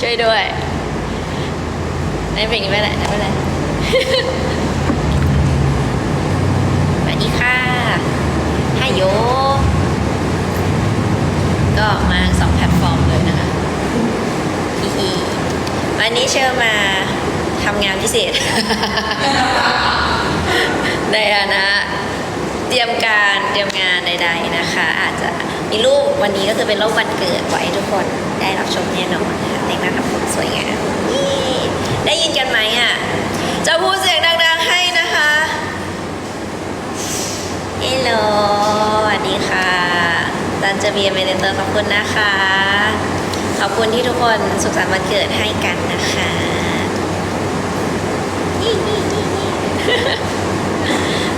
ช่วยด้วยไม่เป็นอย่างนี้ไม่เป็นไรไม่เป็นไรสวัสดีค่ะฮายโย ก็มาสองแพลตฟอร์มเลยนะคะฮิฮิวันนี้เชิญมาทำงานพิเศษ ในฐานะเตรียมการเตรียมงานใดๆนะคะ อาจจะ มีรูปวันนี้ก็คือเป็นรูปวันเกิดไว้ให้ทุกคนได้รับชมแน่นอนนะคะแต่งหน้าทำผมสวยงามได้ยินกันไหมอะจะพูดเสียงดังๆให้นะคะเฮลโหลสวัสดีค่ะจันจะมีเมเดเตอร์ขอบคุณนะคะ ขอบคุณที่ทุกคนสุขสันต์วันเกิดให้กันนะคะ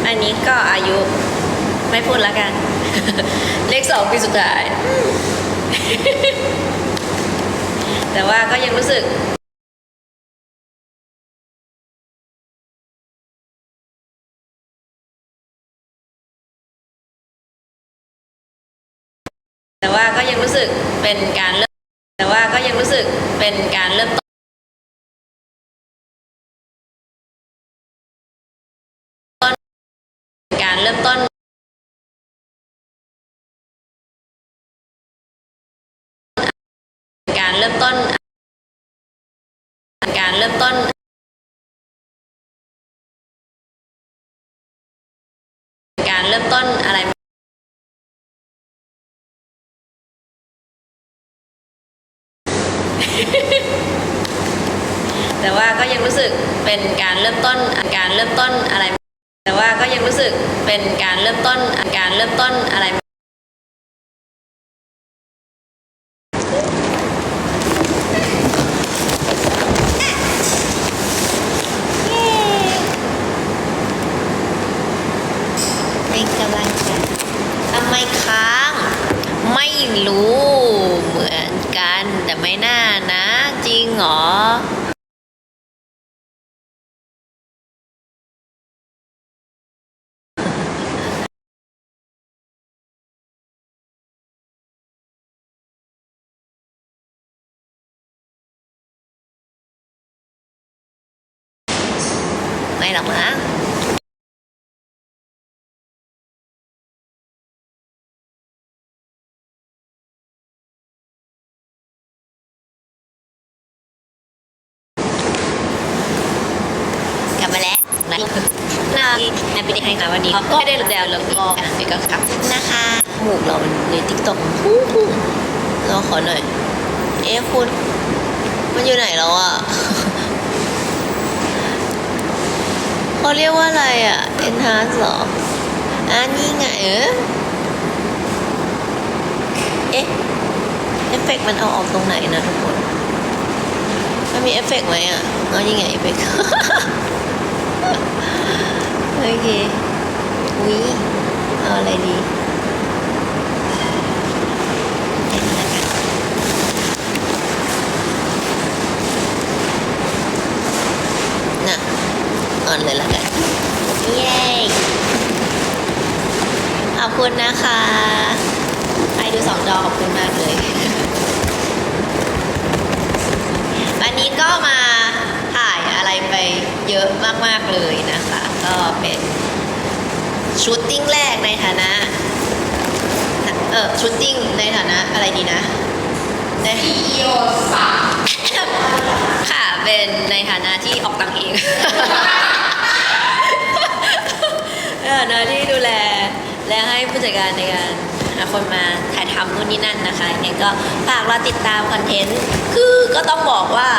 อันนี้ก็อายุไม่พูดแล้วกัน เลขสองปีสุดท้าย แต่ว่าก็ยังรู้สึกแต่ว่าก็ยังรู้สึกเป็นการเริ่มแต่ว่าก็ยังรู้สึกเป็นการเริ่มต้นการเริ่มต้น เริ่มต้นการเริ่มต้นอะไรแต่ว่าก็ยังรู้สึกเป็นการเริ่มต้นการเริ่มต้นอะไร แต่ว่าก็ยังรู้สึกเป็นการเริ่มต้นการเริ่มต้นอะไร เป็นกำลังใจทำไมค้าง ไม่รู้เหมือนกัน แต่ไม่น่านะ จริงเหรอ ไม่หรอกนะกลับมาแล้วนะน่าแอปพลิเคชันค่ะวันนี้ก็ไม่ได้ลงแล้วแล้วก็อะเดี๋ยวก็ครับนะคะหมูกเรามันในทิกต็อกเราขอหน่อย เอ๊ะคุณ มันอยู่ไหนแล้วอะ เขาเรียกว่าอะไรอะ enhance เหรออันนี้ไงเออเอ๊ะเอฟเฟกมันเอาออกตรงไหนนะทุกคนมันมีเอฟเฟกไหมอะเอายังไงเอฟเฟกโอเควิเอาอะไรดียวนะน่ะอ่อนเลยละกัน เย้ ขอบ คุณนะคะ ใครดูสองจอขอบคุณมากเลย วันนี้ก็มาถ่ายอะไรไปเยอะมาก ๆ เลยนะคะ ก็เป็นชูตติ้งแรกในฐานะ เออชูตติ้งในฐานะอะไรดีนะในโยสามค่ะ เป็นในฐานะที่ออกตังค์เองในฐานะที่ดูแล และให้ผู้จัดการในการหาคนมาถ่ายทำนู่นนี่นั่นนะคะยังไงก็ฝากรอติดตามคอนเทนต์ คือก็ต้องบอกว่า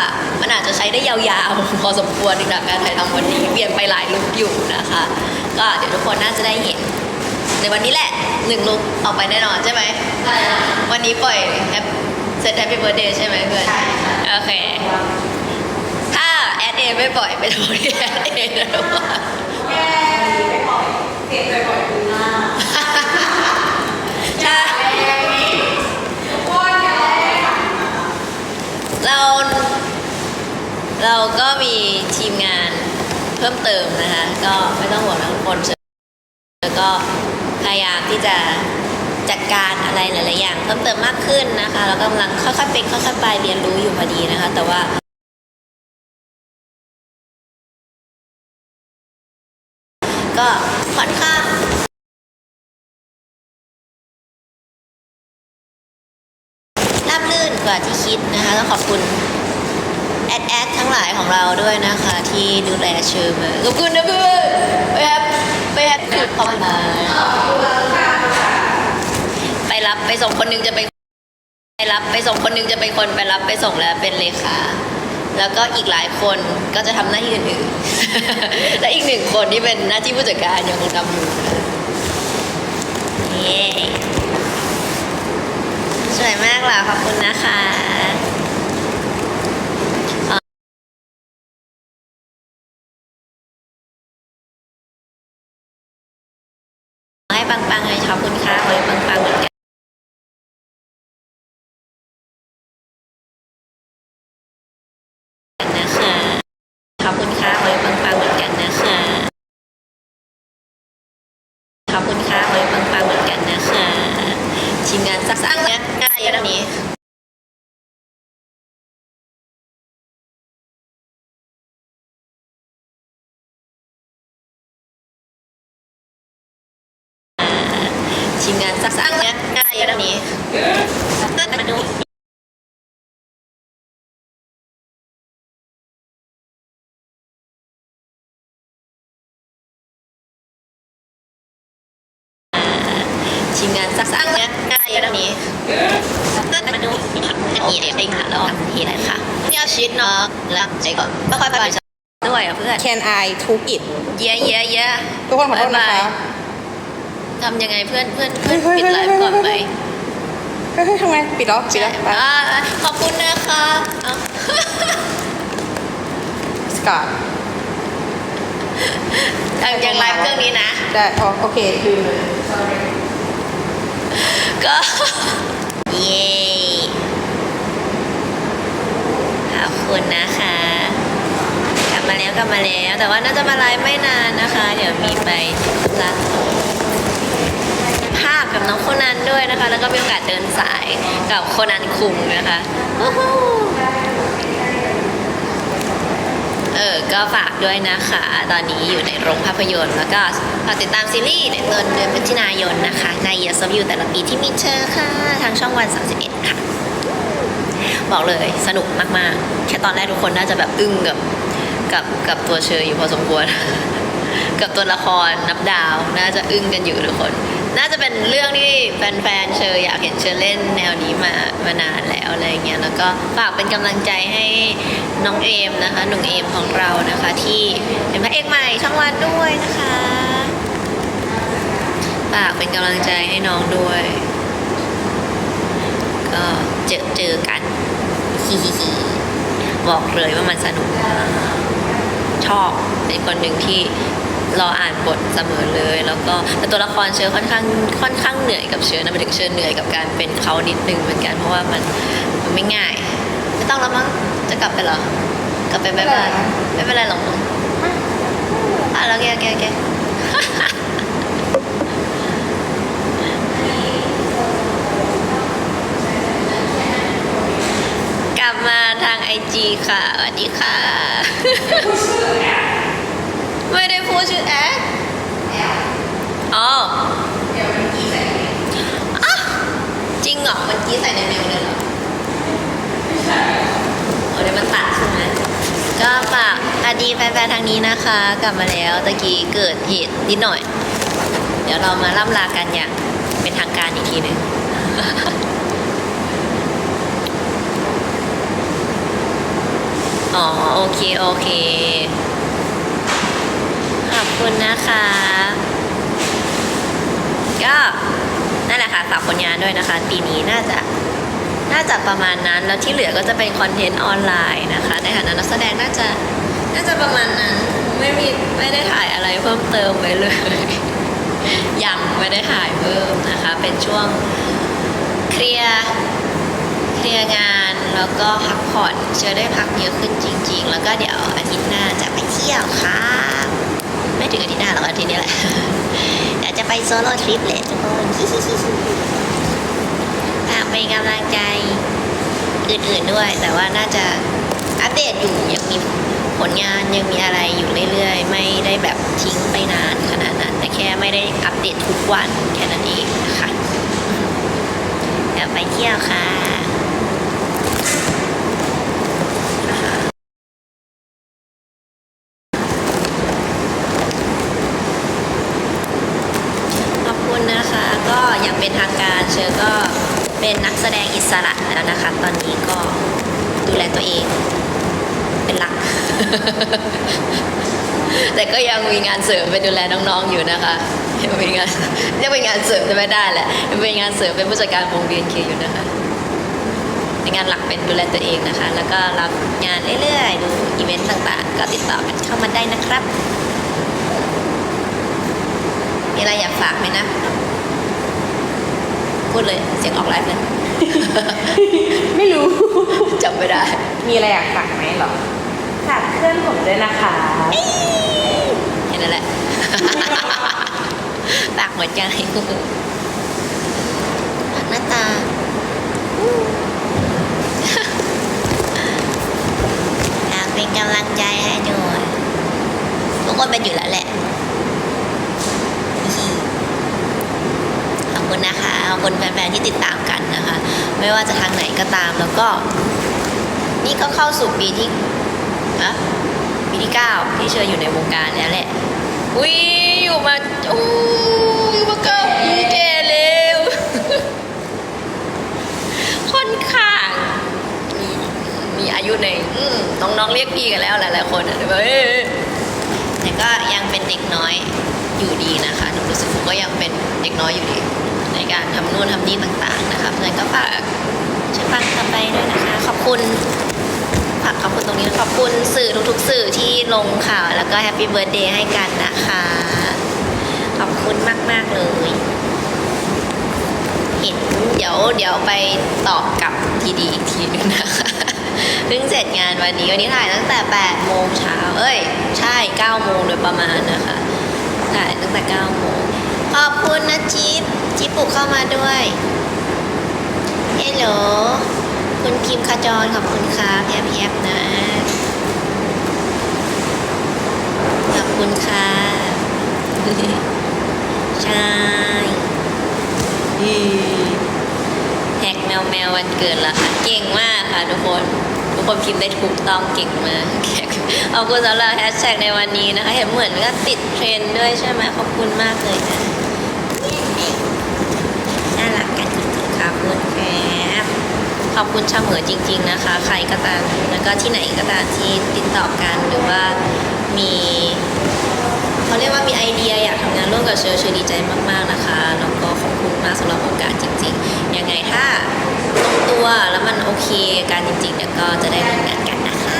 มันอาจจะใช้ได้ยาวๆ พอสมควรในการถ่ายทำวันนี้เปลี่ยนไปหลายลุคอยู่นะคะ ก็เดี๋ยวทุกคนน่าจะได้เห็นในวันนี้แหละหนึ่งลุคออกไปแน่นอนใช่ไหมใช่วันนี้ปล่อยแอปเซตแฮปปี้เบิร์ดเดย์ใช่ไหมเพื่อนใช่โอเค ถ้าแอดเอไม่ปล่อยเป็นคนแอดเอนะทุกคนแกไปปล่อยเสียงไปปล่อยดูหน้า ถ้า แรงนี่ทุกคนอย่าแรง เรา เราก็มีทีมงานเพิ่มเติมนะคะ ก็ไม่ต้องห่วงนะทุกคนแล้วก็พยายามที่จะจัดการอะไรหลาย ๆ อย่าง เพิ่มเติมมากขึ้นนะคะแล้วก็กำลังค่อย ๆ เป็นค่อย ๆ ไปเรียนรู้อยู่พอดีนะคะ แต่ว่าก็ ว่าที่คิดนะคะต้องขอบคุณแอดแอดทั้งหลายของเราด้วยนะคะ ที่ดูแลเชิญมาขอบคุณนะเพื่อนไปแฮปไปแฮปคือขอบคุณไปรับไปส่งคนหนึงจะไปไปรับไปส่งคนหนึงจะเป็นคนไปรับไปส่งแล้วเป็นเลขาแล้วก็อีกหลายคนก็จะทำหน้าที่อื่นๆ และอีกหนึ่งคนที่เป็นหน้าที่ผู้จัดการยังคงทำอยู่นเย้ สวยมากเล่ะขอบคุณนะคะขอให้ปังๆเลยขอบคุณค่ะขอให้ปัง สร้างนะง่ายอย่างนี้มาดูทีมงานสร้างนะง่ายอย่างนี้มาดูอันนี้เองค่ะแล้วทีไหนค่ะนี่เอาชีสเนาะแล้วใจก่อนไม่ค่อยไปด้วยอะเพื่อน Can I took it เยอะเยอะเยอะทุกคนขอโทษนะคะ ทำยังไงเพื่อนเพื่อนเพื่อนเฮ้ยปิดไลฟ์ก่อนไหมเฮ้ยทำไงปิดแล้วปิดแล้วไปอ่าขอบคุณนะคะเอาสกัดยังยังไลฟ์เครื่องนี้นะ ได้อ๋อโอเคลืมเลยก็เย้ขอบคุณนะคะ กลับมาแล้วกลับมาแล้ว แต่ว่าน่าจะมาไลฟ์ไม่นานนะคะ เดี๋ยวมีไปรับ ภาพกับน้องโคนันด้วยนะคะ แล้วก็มีโอกาสเดินสายกับโคนันคุงนะคะเออ ก็ฝากด้วยนะคะ ตอนนี้อยู่ในโรงภาพยนตร์แล้วก็ฝากติดตามซีรีส์ในต้นเดือนพฤศจิกายนนะคะ ใน Years of You แต่ละปีที่มีเธอค่ะ ทางช่องวัน 31 ค่ะ บอกเลยสนุกมากๆ แค่ตอนแรกทุกคนน่าจะแบบอึ้งกับกับกับตัวเชยอยู่พอสมควร กับตัวละครนับดาวน่าจะอึ้งกันอยู่ทุกคน น่าจะเป็นเรื่องที่แฟนๆเชยอยากเห็นเชยเล่นแนวนี้มามานานแล้วอะไรเงี้ยแล้วก็ฝากเป็นกำลังใจให้น้องเอมนะคะหนุ่มเอมของเรานะคะ ที่เป็นพระเอกใหม่ช่องวันด้วยนะคะฝากเป็นกำลังใจให้น้องด้วย ก็เจอเจอกัน ฮิฮิฮิบอกเลยว่ามันสนุกมากชอบเป็นคนหนึ่งที่ รออ่านบทเสมอเลย แล้วก็แต่ตัวละครเชอค่อนข้างค่อนข้างเหนื่อยกับเชอนะหมายถึงเชอเหนื่อยกับการเป็นเขานิดนึงเหมือนกันเพราะว่ามันมันไม่ง่าย ไม่ต้องแล้วมั้งจะกลับไปเหรอกลับไปบ๊ายบายไม่เป็นไรหรอกมั้งอะแล้วแกแกแกกลับมาทางไอจีค่ะสวัสดีค่ะ ไม่ได้พูดชื่อแอดอ๋ออะจริงเหรอมันกี้ใส่ในเมลเลยเหรอโอ้เดี๋ยวมันตัดใช่ไหมก็ฝากอดีแฟนๆทางนี้นะคะ กลับมาแล้วตะกี้เกิดเหตุนิดหน่อย เดี๋ยวเรามาล่ำลากันอย่างเป็นทางการอีกทีหนึ่ง อ๋อ โอเค โอเคขอบ คุณนะคะ ก็นั่นแหละค่ะฝากผลงานด้วยนะคะ ปีนี้น่าจะน่าจะประมาณนั้น แล้วที่เหลือก็จะเป็นคอนเทนต์ออนไลน์นะคะ ในฐานะนักแสดงน่าจะน่าจะประมาณนั้นไม่มีไม่ได้ถ่ายอะไรเพิ่มเติมไว้เลย ยังไม่ได้ถ่ายเพิ่มนะคะ เป็นช่วงเคลียร์เคลียร์งานแล้วก็พักผ่อนเชื่อได้พักเยอะขึ้นจริง ๆ แล้วก็เดี๋ยวอาทิตย์หน้าจะไปเที่ยวค่ะ ไม่ถึงอาทิตย์หน้าหรอกอาทิตย์นี้แหละเดี๋ยวจะไปโซโล่ทริปเลยทุกคนเป็นกำลังใจอื่นๆด้วย แต่ว่าน่าจะอัปเดตอยู่ยังมีผลงานยังมีอะไรอยู่เรื่อยๆ ไม่ได้แบบทิ้งไปนานขนาดนั้น แต่แค่ไม่ได้อัปเดตทุกวันแค่นั้นเองนะคะเดี๋ยวไปเที่ยวค่ะ ขอบคุณนะคะ ก็ยังเป็นทางการเชอก็เป็นนักแสดงอิสระแล้วนะคะ ตอนนี้ก็ดูแลตัวเองเป็นหลัก แต่ก็ยังมีงานเสริมไป ดูแลน้องๆอยู่นะคะยังเป็นงานเรียกเป็นงานเสริมจะไม่ได้แหละยังเป็นงานเสริมเป็นผู้จัดการวงเรียนเคอยู่นะคะในงานหลักเป็นดูแลตัวเองนะคะ แล้วก็รับงานเรื่อยๆ ดูอีเวนต์ต่างๆ ก็ติดต่อกันเข้ามาได้นะครับ มีอะไรอยากฝากไหมนะ พูดเลยเสียงออกไลฟ์เลย ไม่รู้จำไม่ได้ มีอะไรอยากฝากไหมเหรอ ฝากเพื่อนผมด้วยนะคะแค่นั้นแหละ ปากหัวใจปากหน้าตาอยากเป็นกำลังใจให้ด้วยทุกคนเป็นอยู่แล้วแหละขอบคุณนะคะขอบคุณแฟนๆที่ติดตามกันนะคะ ไม่ว่าจะทางไหนก็ตามแล้วก็ นี่ก็เข้าสู่ปีที่อะปีที่เก้าที่เชออยู่ในวงการแล้วแหละ น้องเรียกพี่กันแล้วหลายๆคนอะแต่ว่าเอ้ยแต่ก็ยังเป็นเด็กน้อยอยู่ดีนะคะหนูรู้สึกผมก็ยังเป็นเด็กน้อยอยู่ดี ในการทำนู่นทำนี่ต่างๆนะคะเพราะฉะนั้นก็ฝากช่วยฟังต่อไปด้วยนะคะ ขอบคุณฝากขอบคุณตรงนี้นะขอบคุณสื่อทุกๆ สื่อที่ลงข่าวแล้วก็แฮปปี้เบิร์ดเดย์ให้กันนะคะ ขอบคุณมากๆเลยเห็นเดี๋ยวเดี๋ยวไปตอบกลับทีดีอีกทีนึงนะคะ เพิ่งเสร็จงานวันนี้วันนี้ถ่ายตั้งแต่8โมงเช้าเอ้ย ใช่9โมงโดยประมาณนะคะถ่ายตั้งแต่9โมงขอบคุณนะจิ๊บจิ๊บปลุกเข้ามาด้วยเฮลโหลคุณคิมขจรขอบคุณค่ะแพบแพบนะขอบคุณค่ะใช่ แฮกแมวแมววันเกิดละค่ะ เก่งมากค่ะทุกคน ทุกคนพิมพ์ได้ถูกต้องเก่งมากขอบคุณสำหรับแฮชแท็กในวันนี้นะคะ เห็นเหมือนก็ติดเทรนด์ด้วยใช่ไหมขอบคุณมากเลยนะน่ารักกันจริงๆครับคุณแคบขอบคุณเสมอจริง ๆนะคะ ใครก็ตามแล้วก็ที่ไหนก็ตามที่ติดต่อกันหรือว่ามีเขาเรียกว่ามีไอเดียอยากทำงานร่วมกับเชอร์เชอร์ดีใจมากๆนะคะแล้วก็ขอบ คุณมากสำหรับโอกาสจริงๆ ยังไงถ้าลงตัวแล้วมันโอเคกันจริงๆเนี่ยก็จะได้ร่วมงานกันนะคะ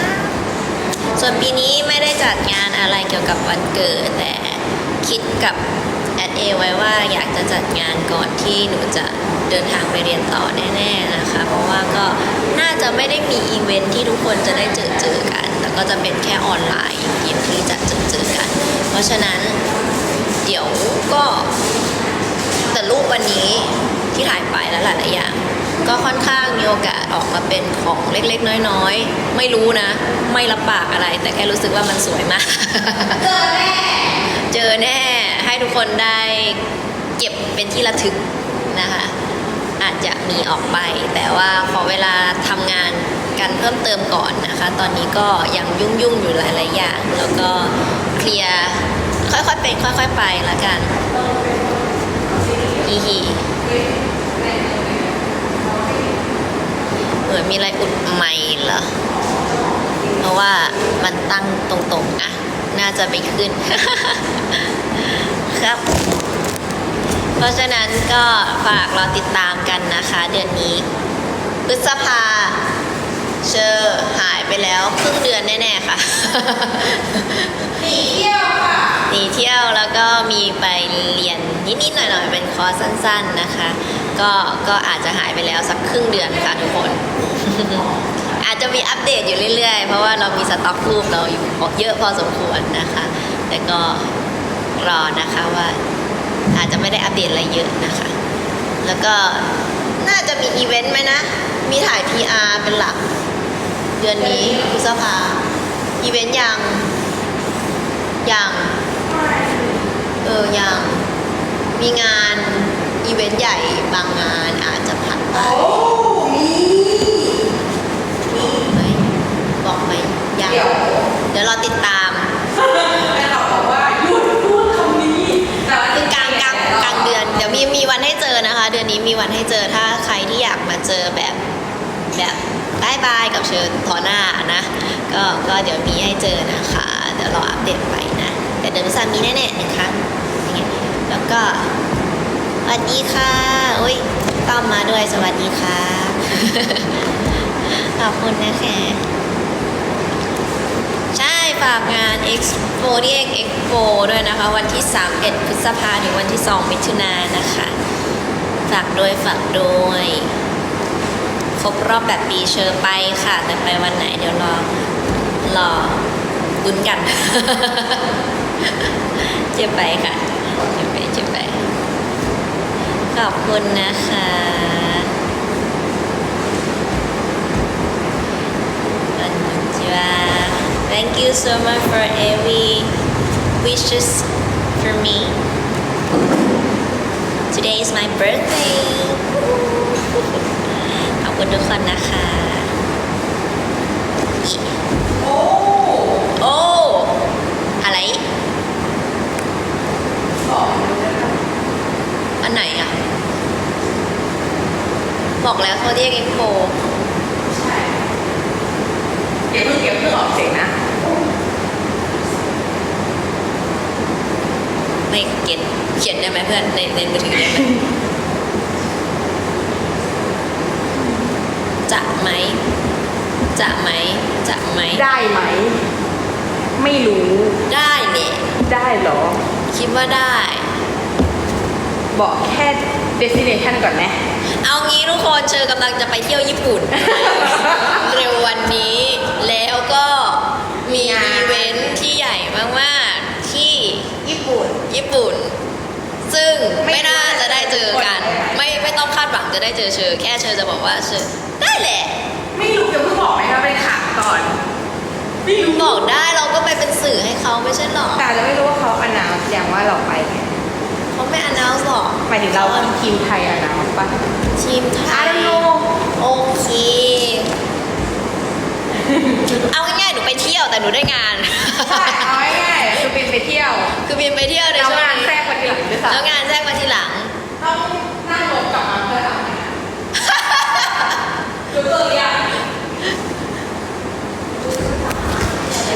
ส่วนปีนี้ไม่ได้จัดงานอะไรเกี่ยวกับวันเกิด แต่คิดกับแอดเอไว้ว่าอยากจะจัดงานก่อนที่หนูจะเดินทางไปเรียนต่อแน่ๆนะคะ เพราะว่าก็น่าจะไม่ได้มีอีเวนท์ที่ทุกคนจะได้เจอเจอกันแล้วก็จะเป็นแค่ออนไลน์อย่างเดียวที่จะเจอเจอกัน เพราะฉะนั้นเดี๋ยวก็ ต่รูปวันนี้ที่ถ่ายไปแล้วหลายๆอย่าง ก็ค่อนข้างมีโอกาสออกมาเป็นของเล็กๆ น้อยๆ ไม่รู้นะ ไม่รับปากอะไร แต่แค่รู้สึกว่ามันสวยมากเจอแน่เจอแน่ ให้ทุกคนได้เก็บเป็นที่ระทึกนะคะ อาจจะมีออกไป แต่ว่าขอเวลาทำงานกันเพิ่มเติมก่อนนะคะ ตอนนี้ก็ยังยุ่งๆ อยู่หลายๆอย่าง แล้วก็เคลียร์ค่อยๆเป็นค่อย ๆ ไปละกัน อีฮีเหมือนมีอะไรอุดใหม่เหรอ เพราะว่ามันตั้งตรงๆ อะ น่าจะไม่ขึ้น ครับ เพราะฉะนั้นก็ฝากเราติดตามกันนะคะ เดือนนี้พฤษภาเชอร์หายไปแล้วครึ่งเดือนแน่ ๆ ค่ะ หนีเที่ยวค่ะหนีเที่ยวแล้วก็มีไปเรียนนิดๆหน่อยๆเป็นคอร์สสั้น ๆนะคะ ก็ก็อาจจะหายไปแล้วสักครึ่งเดือนค่ะทุกคน อาจจะมีอัปเดตอยู่เรื่อยๆ เพราะว่าเรามีสต็อกรูปเราอยู่เยอะพอสมควรนะคะ แต่ก็รอนะคะว่าอาจจะไม่ได้อัปเดตอะไรเยอะนะคะ แล้วก็น่าจะมีอีเวนต์ไหมนะ มีถ่าย PR เป็นหลัก เดือนนี้พฤษภาอีเวนต์ยัง ยังเออยังมีงานอีเวนต์ใหญ่บางงานอาจจะผ่านไปโอ้มีไหมบอกไหมยังเดี๋ยว เดี๋ยวเราติดตามแม่เราบอกว่าหยุดพูดคำนี้แต่ว่าคือกลางกลางกลางเดือน เดี๋ยวมีมีวันให้เจอนะคะ เดือนนี้มีวันให้เจอถ้าใครที่อยากมาเจอแบบแบบบายบายกับเชิญทอหน้านะ ก็ก็เดี๋ยวมีให้เจอนะคะ เดี๋ยวรออัปเดตไปนะ แต่เดือนพฤษภามีแน่ๆหนึ่งครั้งแล้วก็สวัสดีค่ะโอ้ยต้อมมาด้วยสวัสดีค่ะขอบคุณนะคะใช่ฝากงาน Expo ที่ Expo ด้วยนะคะ วันที่ 31 พฤษภาถึงวันที่ 2 มิถุนายนนะคะ ฝากด้วยฝากด้วยครบรอบแบบปีเชอร์ไปค่ะ แต่ไปวันไหนเดี๋ยวรอรอลุ้นกัน เจ็บไปค่ะเจ็บไปเจ็บไป ขอบคุณนะคะ Konnichiwa. Thank you so much for every wishes for me. Today is my birthday. ขอบคุณทุกคนนะคะ โอ้ โอ้ อะไร บอกเลยนะคะ อัน ไหนอะ บอกแล้วเขาเรียกเอ็กโปใช่เก็บเพิ่งเก็บเพิ่งออกเสียงนะไม่เก็ตเขียนได้ไหมเพื่อนในในมือถือได้ไหมจะไหมจะไหมจะไหมได้ไหม ไม่รู้ได้เนี่ย ได้เหรอ คิดว่าได้ บอกแค่ destination ก่อนไหม เอางี้ทุกคนเชอกำลังจะไปเที่ยวญี่ปุ่น เร็ววันนี้แล้วก็มีอีเวนท์ที่ใหญ่มากๆที่ญี่ปุ่น ญี่ปุ่น ซึ่งไม่ไม่น่าจะได้เจอกันไม่ไม่ไม่ต้องคาดหวังจะได้เจอเชอ แค่เชอจะบอกว่าเชอได้แหละไม่รู้จะเพิ่งบอกไหมคะเป็นข่าวก่อน ไม่รู้บอกได้เราก็ไปเป็นสื่อให้เขาไม่ใช่หรอแต่เราไม่รู้ว่าเขาอนาวอย่างว่าเราไปไง เขาไม่ announce หรอกหมายถึงเราทีมไทยอนาวปะ ทีมไท I ย don't know โอเค เอาง่ายๆหนูไปเที่ยวแต่หนูได้งาน ใช่เอาง่ายๆคือบินไปเที่ยวคือบินไปเที่ยวในแล้วช่วงงานนี้แทรกมาทีหลังด้วยซ้ำแล้วงานแทรกมาทีหลังต้องนั่งรถกลับมาเพื่อทำงานรู้ตัวหรือยัง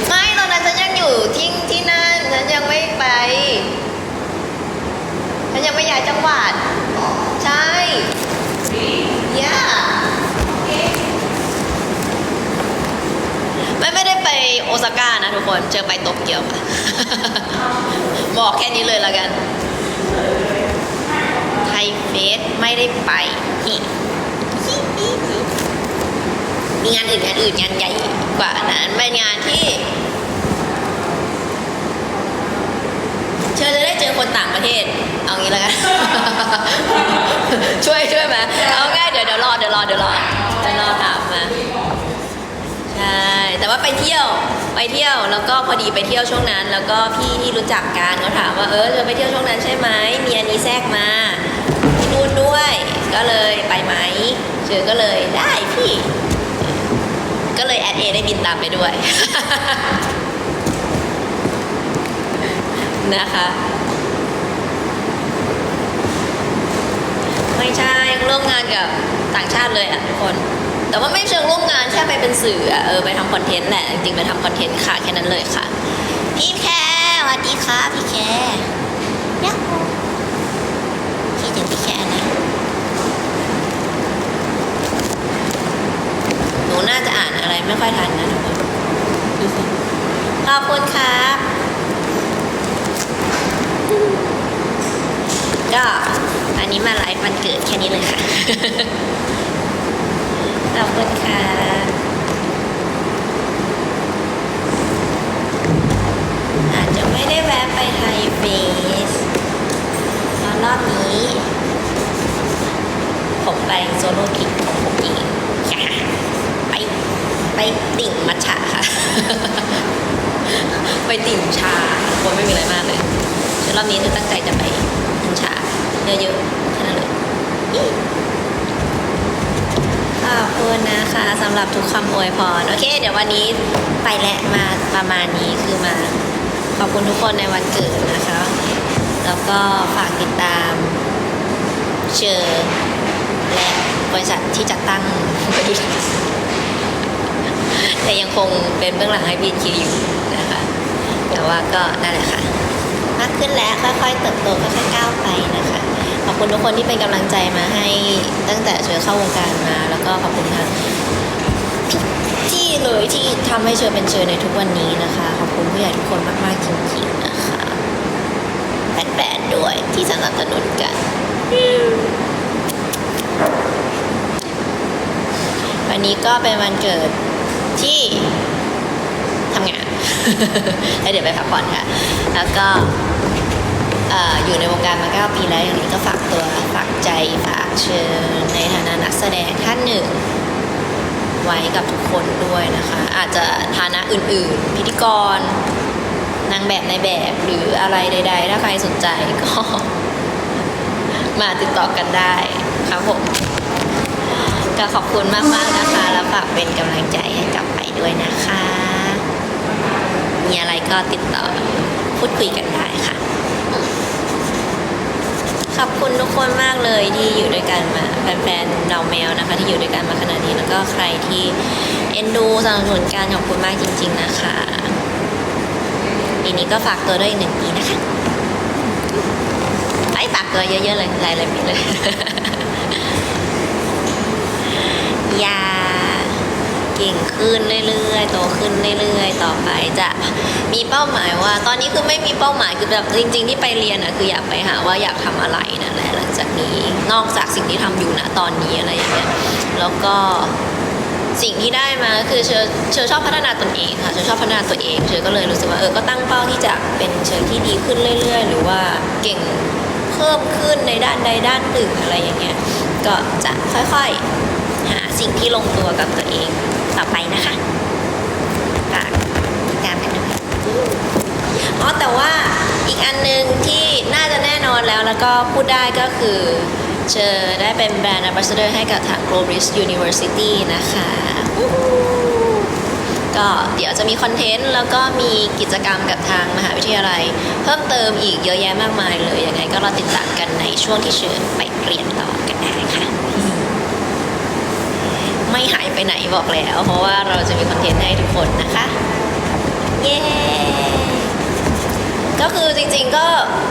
ไม่ตอนนั้นฉันยังอยู่ที่ที่นั่นฉันยังไม่ไป ฉันยังไม่ย้ายจังหวัด ใช่ย่าไม่ไม่ได้ไปโอซาก้านะทุกคน เจอไปโตเกียวค่ะ บอกแค่นี้เลยละกัน ไทยเฟสไม่ได้ไปมีงานอื่นงานอื่นงานใหญ่กว่านั้นเป็นงานที่ เชิญจะได้เจอคนต่างประเทศ เอางี้แล้วกัน ช่วยช่วยไหมเอาง่ายเดี๋ยวเดี๋ยวรอเดี๋ยวรอเดี๋ยวรอเดี๋ยวรอถามมา ใช่ แต่ว่าไปเที่ยวไปเที่ยวแล้วก็พอดีไปเที่ยวช่วงนั้น แล้วก็พี่ที่รู้จักกันเขาถามว่าเออเธอไปเที่ยวช่วงนั้นใช่ไหมมีอันนี้แทรกมาที่นู่นด้วย ก็เลยไปไหมเชอก็เลยได้พี่ ก็เลยแอดเอได้บินตามไปด้วย นะคะ ไม่ใช่ร่วมงานกับต่างชาติเลยอะทุกคน แต่ว่าไม่เชิงร่วมงานแค่ไปเป็นสื่ออะเออไปทำคอนเทนต์แหละจริงไปทำคอนเทนต์ค่ะแค่นั้นเลยค่ะ พี่แคร์สวัสดีค่ะพี่แคร์ยักษ์คิดถึงพี่แคร์นะหนูน่าจะอ่านอะไรไม่ค่อยทันนะทุกคนดูสิขอบคุณครับ ก็อันนี้มาไลฟ์วันเกิดแค่นี้เลยค่ะ ขอบคุณค่ะ อาจจะไม่ได้แวะไปไทยเฟสเพราะรอบนี้ ผมไปโซโล่กิจของผมเองไป ไปติ่งมัทฉะค่ะ ไปติ่งชาคนไม่มีอะไรมากเลย คือรอบนี้คือตั้งใจจะไปติ่งชาเยอะๆแค่นั้นเลยขอบคุณนะคะสำหรับทุกคำอวยพรโอเค เดี๋ยววันนี้ไปและมาประมาณนี้คือมา ขอบคุณทุกคนในวันเกิดนะคะ แล้วก็ฝากติดตามเชอร์และบริษัทที่จัดตั้งไปด้วยแต่ยังคงเป็นเบื้องหลังให้บีทีอยู่นะคะ แต่ว่าก็นั่นแหละค่ะ มากขึ้นแล้วค่อยๆเติบโตค่อยๆก้าวไปนะคะขอบคุณทุกคนที่เป็นกำลังใจมาให้ตั้งแต่เชอเข้าวงการมา แล้วก็ขอบคุณทางที่เลยที่ทำให้เชอเป็นเชอในทุกวันนี้นะคะ ขอบคุณผู้ใหญ่ทุกคนมากๆจริงๆนะคะแบนๆด้วยที่สนับสนุนกันวันนี้ก็เป็นวันเกิดที่ทำงาน แล้วเดี๋ยวไปพักผ่อนค่ะ แล้วก็เอ่ออยู่ในวงการมา 9 ปีแล้วอย่างนี้ก็ฝากตัวฝากใจฝากเชิญในฐานะนักแสดงท่านหนึ่ง ไว้กับทุกคนด้วยนะคะ อาจจะฐานะอื่นๆ พิธีกร นางแบบในแบบหรืออะไรใด ๆ ถ้าใครสนใจก็ มาติดต่อกันได้ครับผมก็ขอบคุณมากๆนะคะ แล้วฝากเป็นกำลังใจให้กลับไปด้วยนะคะ มีอะไรก็ติดต่อพูดคุยกันได้ค่ะ ขอบคุณทุกคนมากเลยที่อยู่ด้วยกันมาแฟนๆเราแมวนะคะ ที่อยู่ด้วยกันมาขนาดนี้แล้วก็ใครที่เอ็นดูสนับสนุนการขอบคุณมากจริง ๆ นะคะปีนี้ก็ฝากตัวด้วยอีกหนึ่งปีนะคะไอ้ฝากตัวเยอะๆเลยหลายๆปีเลยยา ขึ้นเรื่อยๆโตขึ้นเรื่อยๆ ต่อไปจะมีเป้าหมายว่า ตอนนี้คือไม่มีเป้าหมายคือแบบจริง ๆ ที่ไปเรียนอะคืออยากไปหาว่าอยากทำอะไรนั่นแหละหลังจากนี้นอกจากสิ่งที่ทำอยู่นะตอนนี้อะไรอย่างเงี้ยแล้วก็สิ่งที่ได้มาก็คือเชอเชอชอบพัฒนาตนเองค่ะเชอชอบพัฒนาตัวเองเชอก็เลยรู้สึกว่าเออก็ตั้งเป้าที่จะเป็นเชอที่ดีขึ้นเรื่อย ๆ หรือว่าเก่งเพิ่มขึ้นในด้านใดด้านหนึ่งอะไรอย่างเงี้ยก็จะค่อยๆ หาสิ่งที่ลงตัวกับตัวเอง ต่อไปนะคะฝากติดตามกันด้วยอ๋อแต่ว่าอีกอันหนึ่งที่น่าจะแน่นอนแล้วแล้วก็พูดได้ก็คือเชอได้เป็นแบรนด์ ambassador ให้กับทาง Global University นะคะ ก็เดี๋ยวจะมีคอนเทนต์แล้วก็มีกิจกรรมกับทางมหาวิทยาลัย เพิ่มเติมอีกเยอะแยะมากมายเลย ยังไงก็รอติดตามกันในช่วงที่เชิญไปเรียนต่อกันได้ค่ะ ไปไหนบอกแล้ว เพราะว่าเราจะมีคอนเทนต์ให้ทุกคนนะคะ เย้ ก็คือจริงๆก็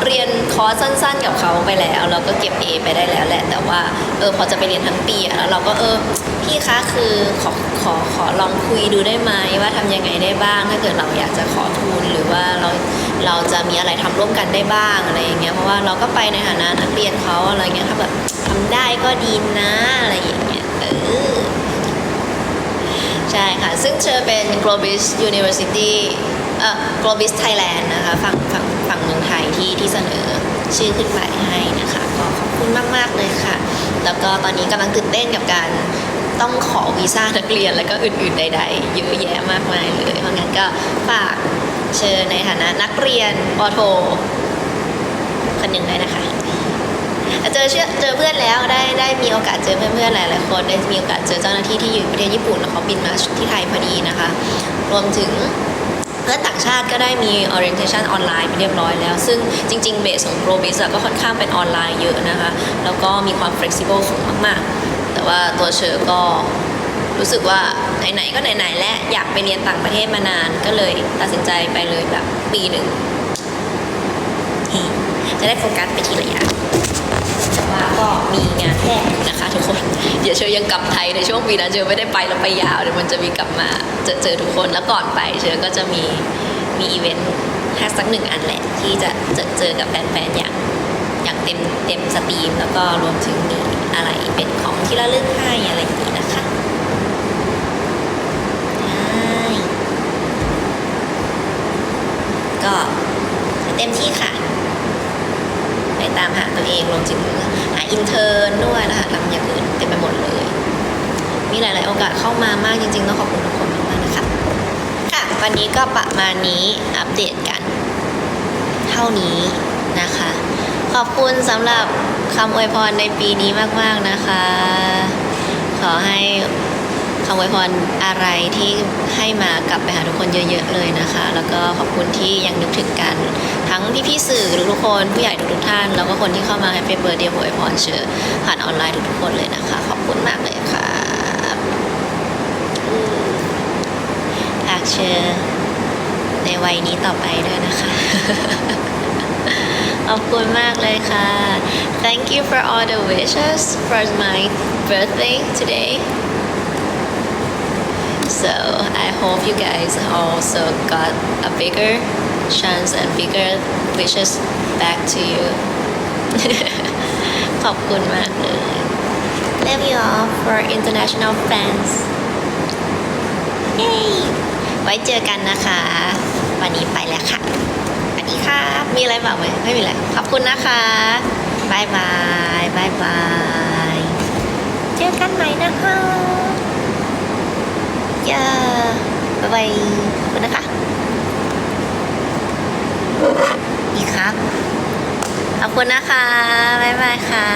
เรียนคอร์สสั้นๆ กับเขาไปแล้วเราก็เก็บ A ไปได้แล้วแหละ แต่ว่าเออพอจะไปเรียนทั้งปีอะแล้วเราก็เออพี่คะคือขอขอขอลองคุยดูได้ไหมว่าทำยังไงได้บ้าง ถ้าเกิดเราอยากจะขอทุนหรือว่าเราเราจะมีอะไรทำร่วมกันได้บ้างอะไรอย่างเงี้ยเพราะว่าเราก็ไปในฐานะนักเรียนเขาอะไรเงี้ยถ้าแบบทำได้ก็ดีนะอะไรอย่างเงี้ยเออ ใช่ค่ะ ซึ่งเชอเป็น Globis University เอ่อ Globis Thailand นะคะฝั่งฝั่งฝั่งเมืองไทยที่ที่เสนอชื่อขึ้นไปให้นะคะก็ขอบคุณมาก ๆ เลยค่ะ แล้วก็ตอนนี้กำลังตื่นเต้นกับการต้องขอวีซ่านักเรียนแล้วก็อื่น ๆ ใด ๆ เยอะแยะมากมายเลย เพราะงั้นก็ฝากเชิญในฐานะนักเรียนปอโทคนหนึ่งด้วยนะคะ เจอเชื่อเจอเพื่อนแล้วได้ได้มีโอกาสเจอเพื่อนๆหลายๆคนได้มีโอกาสเจอเจ้าหน้าที่ที่อยู่ประเทศญี่ปุ่นเขาบินมาที่ไทยพอดีนะคะ รวมถึงเพื่อนต่างชาติก็ได้มี orientation ออนไลน์ไปเรียบร้อยแล้ว ซึ่งจริง ๆ เบสของ Globis อะก็ค่อนข้างเป็นออนไลน์เยอะนะคะ แล้วก็มีความ flexible สูงมากๆ แต่ว่าตัวเชอก็รู้สึกว่าไหนๆก็ไหนๆและอยากไปเรียนต่างประเทศมานาน ก็เลยตัดสินใจไปเลยแบบปีหนึ่งจะได้โฟกัสไปทีละอย่าง แต่ว่าก็มีงานแทรกนะคะทุกคนเดี๋ยวเชอยังกลับไทยในช่วงปีนั้นเชอไม่ได้ไปแล้วไปยาวเดี๋ยวมันจะมีกลับมาเจอเจอทุกคนแล้วก่อนไปเชอก็จะมีมีอีเวนต์แค่สักหนึ่งอันแหละที่จะเจอเจอกับแฟนๆอย่างอย่างเต็มเต็มสตรีมแล้วก็รวมถึงมีอะไรเป็นของที่ระลึกให้อะไรอย่างนี้นะคะใช่ก็เต็มที่ค่ะ ตามหาตัวเองรวมถึงหาอินเทอร์ด้วยนะคะทำอย่างอื่นเต็มไปหมดเลย มีหลาย ๆ โอกาสเข้ามามากจริงๆต้องขอบคุณทุกคนมากๆนะคะค่ะวันนี้ก็ประมาณนี้อัปเดตกัน เท่านี้นะคะ ขอบคุณสำหรับคำอวยพรในปีนี้มากๆนะคะ ขอให้ คำอวยพรอะไรที่ให้มากลับไปหาทุกคนเยอะ ๆ เลยนะคะ แล้วก็ขอบคุณที่ยังนึกถึงกัน ทั้งพี่ๆสื่อทุกๆคนผู้ใหญ่ทุกๆท่าน แล้วก็คนที่เข้ามาให้เปเบอร์เดียวอวยพรเชิญผ่านออนไลน์ทุกๆคนเลยนะคะ ขอบคุณมากเลยค่ะฝากเชิญในวัยนี้ต่อไปด้วยนะคะขอบคุณมากเลยค่ะ Thank you for all the wishes for my birthday today So I hope you guys also got a bigger chance and bigger wishes back to you ขอบคุณมากเลย Love you all for international fans Yay ไว้เจอกันนะคะ วันนี้ไปแล้วค่ะสวัสดีค่ะมีอะไรบอกไหมไม่มีอะไร ขอบคุณนะคะบายบายบายบาย เจอกันใหม่นะคะ ย่าบายบายขอบคุณนะคะ อีกครับขอบคุณนะคะบายบายค่ะ